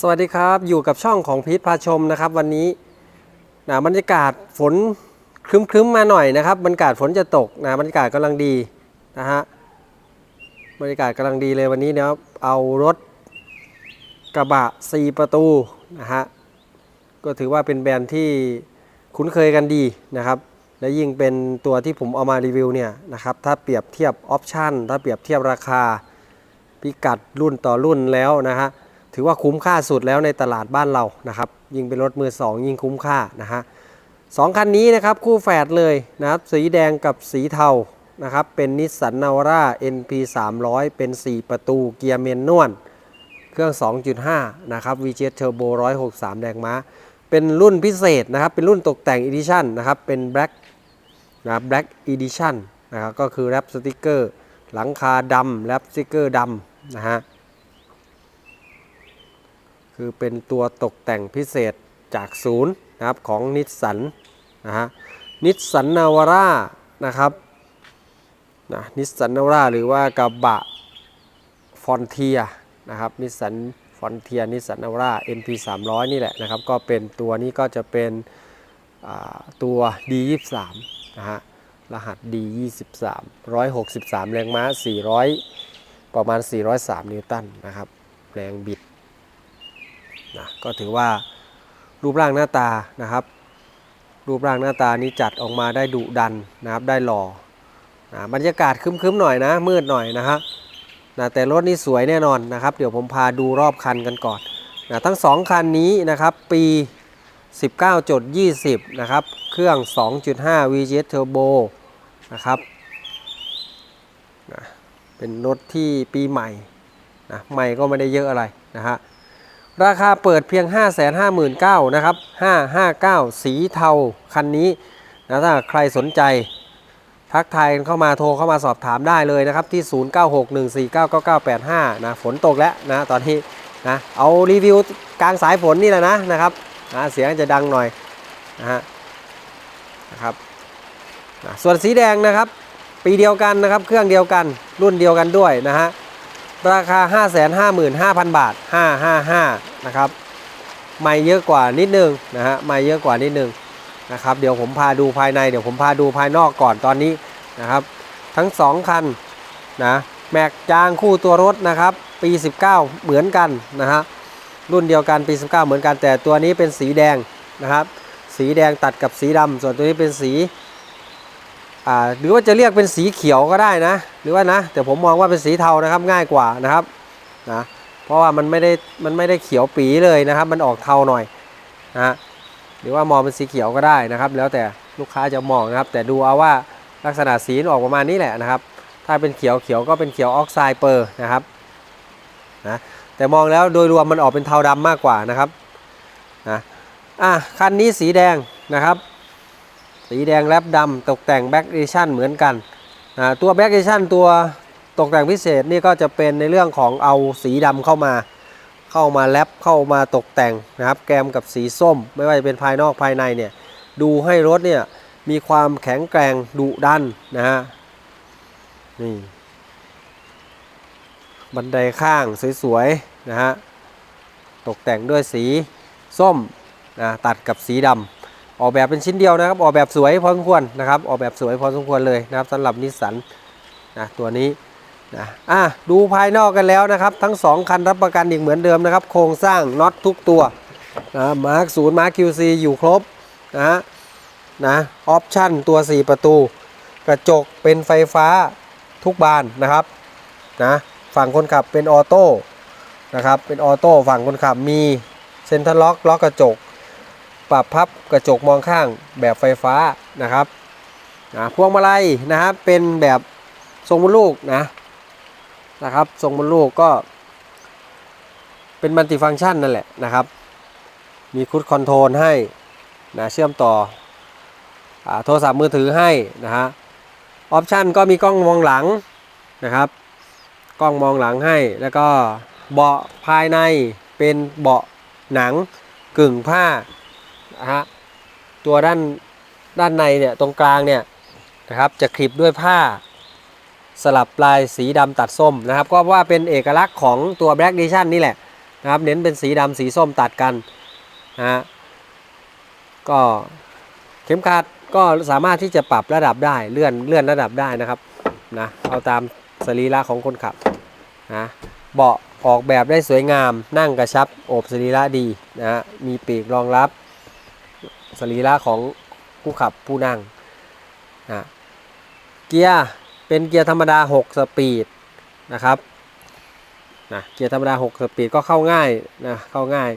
สวัสดีครับ อยู่กับช่องของพีทพาชมนะครับ วันนี้นะบรรยากาศฝนครึ้มๆมาหน่อยนะครับ บรรยากาศฝนจะตกนะบรรยากาศกำลังดีนะฮะบรรยากาศกำลังดีเลยวันนี้เดี๋ยเอารถกระบะ 4 ประตูนะฮะก็ถือว่าเป็นแบรนด์ที่คุ้นเคยกันดีนะครับ และยิ่งเป็นตัวที่ผมเอามารีวิวเนี่ยนะครับถ้าเปรียบเทียบออปชันถ้าเปรียบเทียบราคาพิกัดรุ่นต่อรุ่นแล้วนะฮะ ถือว่าคุ้มค่าสุดแล้วในตลาดบ้านเรานะครับ ยิ่งเป็นรถมือ 2 ยิ่งคุ้มค่านะฮะสองคันนี้นะครับคู่แฝดเลยนะครับสีแดงกับสีเทานะครับเป็นนิสสันนาวาร่า NP 300 เป็น 4 ประตูเกียร์เมนนวลเครื่อง 2.5 นะครับ VJ Turbo 163 แรงม้า เป็นรุ่นพิเศษนะครับ เป็นรุ่นตกแต่ง Edition นะครับ เป็น Black นะ Black Edition นะครับ ก็คือแรปสติกเกอร์ หลังคาดำแรปสติกเกอร์ดำนะฮะ คือเป็นตัวตกแต่งพิเศษจากศูนย์นะครับของนิสสันนะฮะนิสสันนาวาร่านะครับนะนิสสันนาวาร่าหรือว่ากระบะฟอนเทียนะครับนิสสันฟอนเทียนิสสันนาวาร่า NP 300นี่แหละนะครับก็เป็นตัวนี้ก็จะเป็นอ่าตัว D23 นะฮะรหัส D23 163 แรงม้า 400 ประมาณ 403 นิวตันนะครับ แรงบิด นะก็ถือว่ารูปร่างหน้าตานะครับ รูปร่างหน้าตานี้จัดออกมาได้ดุดันนะครับได้หล่อนะบรรยากาศคึมๆหน่อยนะ มืดหน่อยนะครับนะแต่รถนี่สวยแน่นอนนะครับ เดี๋ยวผมพาดูรอบคันกันก่อนนะทั้ง 2 คันนี้นะครับปี 19.20 นะครับ เครื่อง 2.5 VGS Turbo นะครับนะเป็นรถที่ปีใหม่นะใหม่ก็ไม่ได้เยอะอะไรนะฮะ ราคาเปิดเพียง 5 5 9 0 0 0นะครับ 559 สีเทาคันนี้นะถ้าใครสนใจ ทักทายเข้ามาโทรเข้ามาสอบถามได้เลยนะครับที่ 0961499985 นะฝนตกแล้วนะตอนนี้นะเอารีวิวกลางสายฝนนี่แหละนะนะครับนะเสียงจะดังหน่อยนะฮะนะครับนะส่วนสีแดงนะครับ ปีเดียวกันนะครับ เครื่องเดียวกันรุ่นเดียวกันด้วยนะฮะ ราคา 555,000 บาท 555 นะครับ ไม่เยอะกว่านิดนึงนะฮะ ไม่เยอะกว่านิดนึงนะครับ เดี๋ยวผมพาดูภายใน เดี๋ยวผมพาดูภายนอกก่อนตอนนี้นะครับ ทั้ง 2 คันนะ แม็กจางคู่ตัวรถนะครับ ปี 19 เหมือนกันนะฮะ รุ่นเดียวกันปี 19 เหมือนกัน แต่ตัวนี้เป็นสีแดงนะครับ สีแดงตัดกับสีดำ ส่วนตัวนี้เป็นสี หรือว่าจะเรียกเป็นสีเขียวก็ได้นะ หรือว่านะแต่ผมมองว่าเป็นสีเทานะครับง่ายกว่านะครับนะเพราะว่ามันไม่ได้มันไม่ได้เขียวปีเลยนะครับ มันออกเทาหน่อยนะฮะหรือว่ามองเป็นสีเขียวก็ได้นะครับ แล้วแต่ลูกค้าจะมองนะครับ แต่ดูเอาว่าลักษณะสีออกประมาณนี้แหละนะครับ ถ้าเป็นเขียวเขียวก็เป็นเขียวออกไซด์เปอร์นะครับนะแต่มองแล้วโดยรวมมันออกเป็นเทาดำมากกว่านะครับนะอะคันนี้สีแดงนะครับ สีแดงแรปดำตกแต่งแบ็กเอชั่นเหมือนกันตัวแบ็กเอชั่นตัวตกแต่งพิเศษนี่ก็จะเป็นในเรื่องของเอาสีดำเข้ามา เข้ามาแรปเข้ามาตกแต่งนะครับ แกมกับสีส้ม ไม่ว่าจะเป็นภายนอกภายในเนี่ยดูให้รถเนี่ยมีความแข็งแกร่งดุดันนะฮะนี่บันไดข้างสวยๆนะฮะตกแต่งด้วยสีส้มนะตัดกับสีดำ ออกแบบเป็นชิ้นเดียวนะครับ ออกแบบสวยพอสมควรนะครับ ออกแบบสวยพอสมควรเลยนะครับสำหรับนิสสันนะตัวนี้นะอะดูภายนอกกันแล้วนะครับ ทั้ง 2 คันรับประกันอีกเหมือนเดิมนะครับ โครงสร้างน็อตทุกตัวนะมาร์คศูนย์มาร์คคิวซีอยู่ครบนะฮะนะออปชั่นตัว 4 ประตู กระจกเป็นไฟฟ้าทุกบานนะครับนะฝั่งคนขับเป็นออโต้นะครับเป็นออโต้ฝั่งคนขับมีเซ็นทรัลล็อกล็อกกระจก ปรับพับกระจกมองข้างแบบไฟฟ้านะครับนะพวงมาลัยนะครับเป็นแบบทรงมดลูกนะนะครับทรงมดลูกก็ เป็นมัลติฟังก์ชันนั่นแหละนะครับ มีคุดคอนโทรลให้นะเชื่อมต่ออโทรศัพท์มือถือให้นะฮะออปชันก็มีกล้องมองหลังนะครับ กล้องมองหลังให้แล้วก็เบาะภายในเป็นเบาะหนังกึ่งผ้า นะฮะตัวด้านด้านในเนี่ยตรงกลางเนี่ยนะครับจะคลิปด้วยผ้าสลับลายสีดำตัดส้มนะครับ ก็ว่าเป็นเอกลักษณ์ของตัว Black Edition นี่แหละนะครับ เน้นเป็นสีดำสีส้มตัดกันนะฮะก็เข็มขัดก็สามารถที่จะปรับระดับได้เลื่อนเลื่อนระดับได้นะครับนะเอาตามสรีระของคนขับนะเบาะออกแบบได้สวยงามนั่งกระชับโอบสรีระดีนะมีปีกรองรับ สรีระของผู้ขับผู้นั่งนะเกียร์เป็นเกียร์ธรรมดา 6 สปีดนะครับนะเกียร์ธรรมดา 6 สปีดก็เข้าง่ายนะเข้าง่าย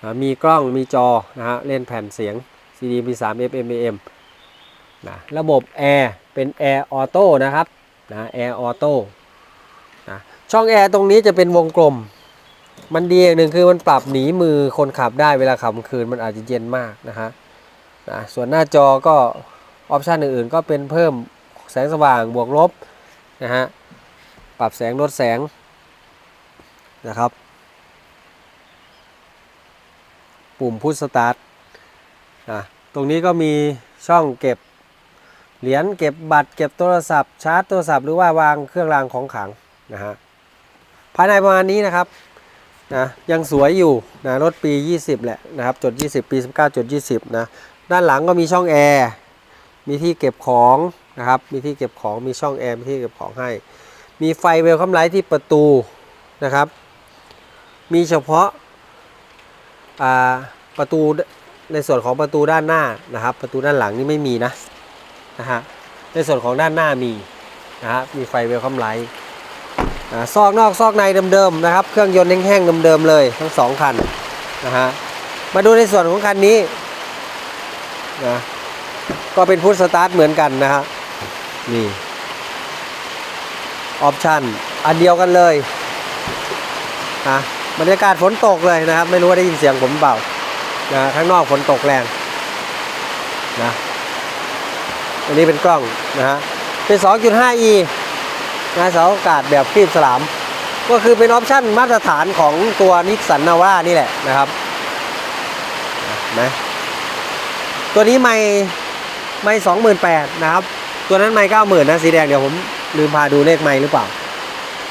นะมีกล้องมีจอนะฮะเล่นแผ่นเสียง CD MP3 FM AM นะระบบแอร์เป็นแอร์ออโต้นะครับนะแอร์ออโต้นะช่องแอร์ตรงนี้จะเป็นวงกลม มันดีอย่างหนึ่งคือมันปรับหนีมือคนขับได้เวลาขับกลางคืนมันอาจจะเย็นมากนะฮะ นะส่วนหน้าจอก็ออปชันอื่นๆ ก็เป็นเพิ่มแสงสว่างบวกลบนะฮะปรับแสงลดแสงนะครับ ปุ่มพุชสตาร์ทอะตรงนี้ก็มีช่องเก็บเหรียญเก็บบัตรเก็บโทรศัพท์ชาร์จโทรศัพท์หรือว่าวางเครื่องรางของขลังนะฮะภายในประมาณนี้นะครับนะยังสวยอยู่นะรถปี 20 แหละนะครับจด 20 ปี 19จด20 นะ ด้านหลังก็มีช่องแอร์มีที่เก็บของนะครับ มีที่เก็บของมีช่องแอร์มีที่เก็บของให้ มีไฟเวลคัมไลท์ที่ประตูนะครับ มีเฉพาะาประตูในส่วนของประตูด้านหน้านะครับ ประตูด้านหลังนี่ไม่มีนะนะฮะในส่วนของด้านหน้ามีนะฮะมีไฟเวลคัมไลท์ซอกนอกซอกในเดิมๆนะครับ เครื่องยนต์แห้งๆเดิมๆเลยทั้งสองคันนะฮะมาดูในส่วนของคันนี้ นะก็เป็นพุทสตาร์ทเหมือนกันนะฮะนี่ออปชันอันเดียวกันเลยนะบรรยากาศฝนตกเลยนะครับ ไม่รู้ว่าได้ยินเสียงผมเปล่านะข้างนอกฝนตกแรงนะอันนี้เป็นกล้องนะฮะเป็น 2.5e นะเสาอากาศแบบคลีบสลาม ก็คือเป็นออปชั่นมาตรฐานของตัวนิสสันนาวานี่แหละนะครับนะ ตัวนี้ไม่ไม่สองหมื่นแปดนะครับ ตัวนั้นไม่เก้าหมื่นนะสีแดงเดี๋ยวผมลืมพาดูเลขไม่หรือเปล่า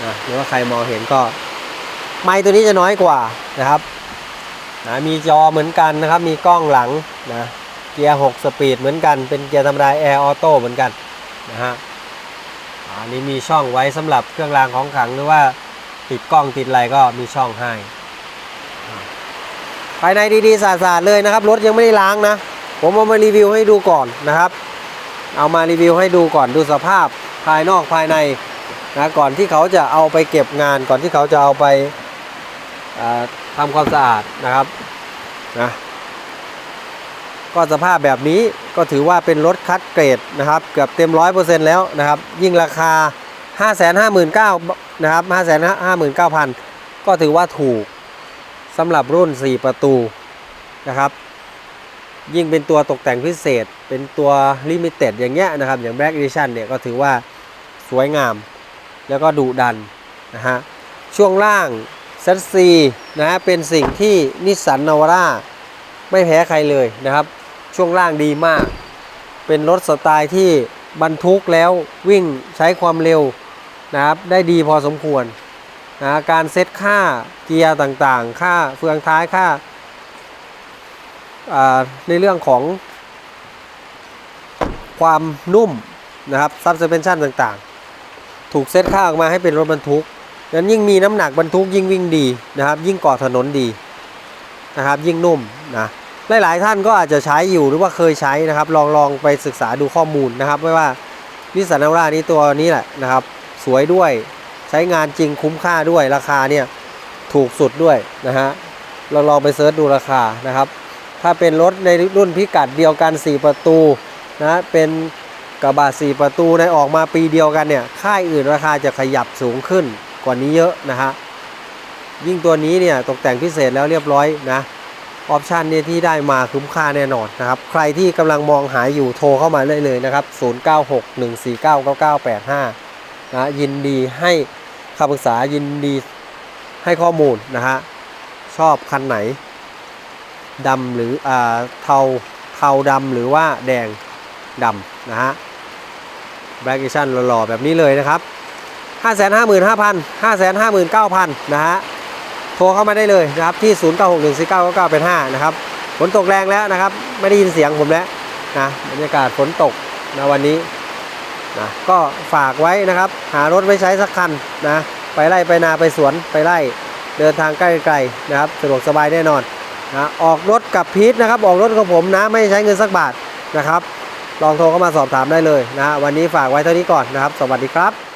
นะหรือว่าใครมองเห็นก็ ไม่ตัวนี้จะน้อยกว่านะครับนะมีจอเหมือนกันนะครับ มีกล้องหลังนะเกียร์6สปีดเหมือนกัน เป็นเกียร์ธรรมดาแอร์ออโต้เหมือนกันนะฮะอันนี้มีช่องไว้สำหรับเครื่องรางของขลังหรือว่าติดกล้องติดอะไรก็มีช่องให้ภายในดีๆสะอาดๆเลยนะครับ รถยังไม่ได้ล้างนะ ผมเอามารีวิวให้ดูก่อนนะครับ เอามารีวิวให้ดูก่อนดูสภาพภายนอกภายในนะก่อนที่เขาจะเอาไปเก็บงาน ก่อนที่เขาจะเอาไปอ่าทำความสะอาดนะครับนะก็สภาพแบบนี้ก็ถือว่าเป็นรถคัดเกรดนะครับเกือบเต็มร้อยเปอร์เซ็นต์แล้วนะครับ ยิ่งราคา 5 5 9 0 0 0นะครับ5 5 9 0 0 0 ก็ถือว่าถูกสำหรับรุ่น 4 ประตูนะครับ ยิ่งเป็นตัวตกแต่งพิเศษ เป็นตัวลิมิเต็ดอย่างเงี้ยนะครับ อย่าง Black Edition เนี่ยก็ถือว่าสวยงาม แล้วก็ดุดันนะฮะ ช่วงล่างซัสซีนะฮะเป็นสิ่งที่นิสสันนาวาร่าไม่แพ้ใครเลยนะครับ ช่วงล่างดีมาก เป็นรถสไตล์ที่บรรทุกแล้ววิ่งใช้ความเร็วนะครับ ได้ดีพอสมควรนะการเซตค่าเกียร์ต่างๆ ค่าเฟืองท้ายค่า ในเรื่องของความนุ่มนะครับซับเซ p นชั่นต่างๆ ถูกเซตค่าออกมาให้เป็นรถบรรทุกนั้นยิ่งมีน้ำหนักบรรทุกยิ่งวิ่งดีนะครับ ยิ่งเกาะถนนดีนะครับ ยิ่งนุ่มนะหลายๆท่านก็อาจจะใช้อยู่หรือว่าเคยใช้นะครับ ลองลองไปศึกษาดูข้อมูลนะครับ ไม่ว่านิสสันนาวานี้ตัวนี้แหละนะครับ สวยด้วยใช้งานจริงคุ้มค่าด้วยราคาเนี่ยถูกสุดด้วยนะฮะลองลองไปเซิร์ชดูราคานะครับ ถ้าเป็นรถในรุ่นพิกัดเดียวกัน 4 ประตูนะเป็นกระบะ4ประตูในออกมาปีเดียวกันเนี่ยค่ายอื่นราคาจะขยับสูงขึ้นกว่านี้เยอะนะฮะยิ่งตัวนี้เนี่ยตกแต่งพิเศษแล้วเรียบร้อยนะออปชันเนี่ยที่ได้มาคุ้มค่าแน่นอนนะครับ ใครที่กำลังมองหาอยู่โทรเข้ามาเลยเลยนะครับ 0961499985 นะยินดีให้คำปรึกษายินดีให้ข้อมูลนะฮะชอบคันไหน ดำหรืออเทาเทาดำหรือว่าแดงดำนะฮะแบล็ก i ชั่นหล่อๆ แบบนี้เลยนะครับ5 5 5 0 0 0 5 5 9 0 0 0 นะฮะ โทรเข้ามาได้เลยนะครับ ที่ 0 9 6 1 4 9 9 9เป็น5นะครับ ฝนตกแรงแล้วนะครับ ไม่ได้ยินเสียงผมแล้วนะบรรยากาศฝนตกนะวันนี้นะก็ฝากไว้นะครับ หารถไว้ใช้สักคันนะ ไปไล่ไปนาไปสวนไปไล่เดินทางใกล้ๆนะครับ สะดวกสบายแน่นอน นะออกรถกับพีทนะครับ ออกรถกับผมนะ ไม่ใช้เงินสักบาทนะครับ ลองโทรเข้ามาสอบถามได้เลยนะวันนี้ฝากไว้เท่านี้ก่อนนะครับ สวัสดีครับ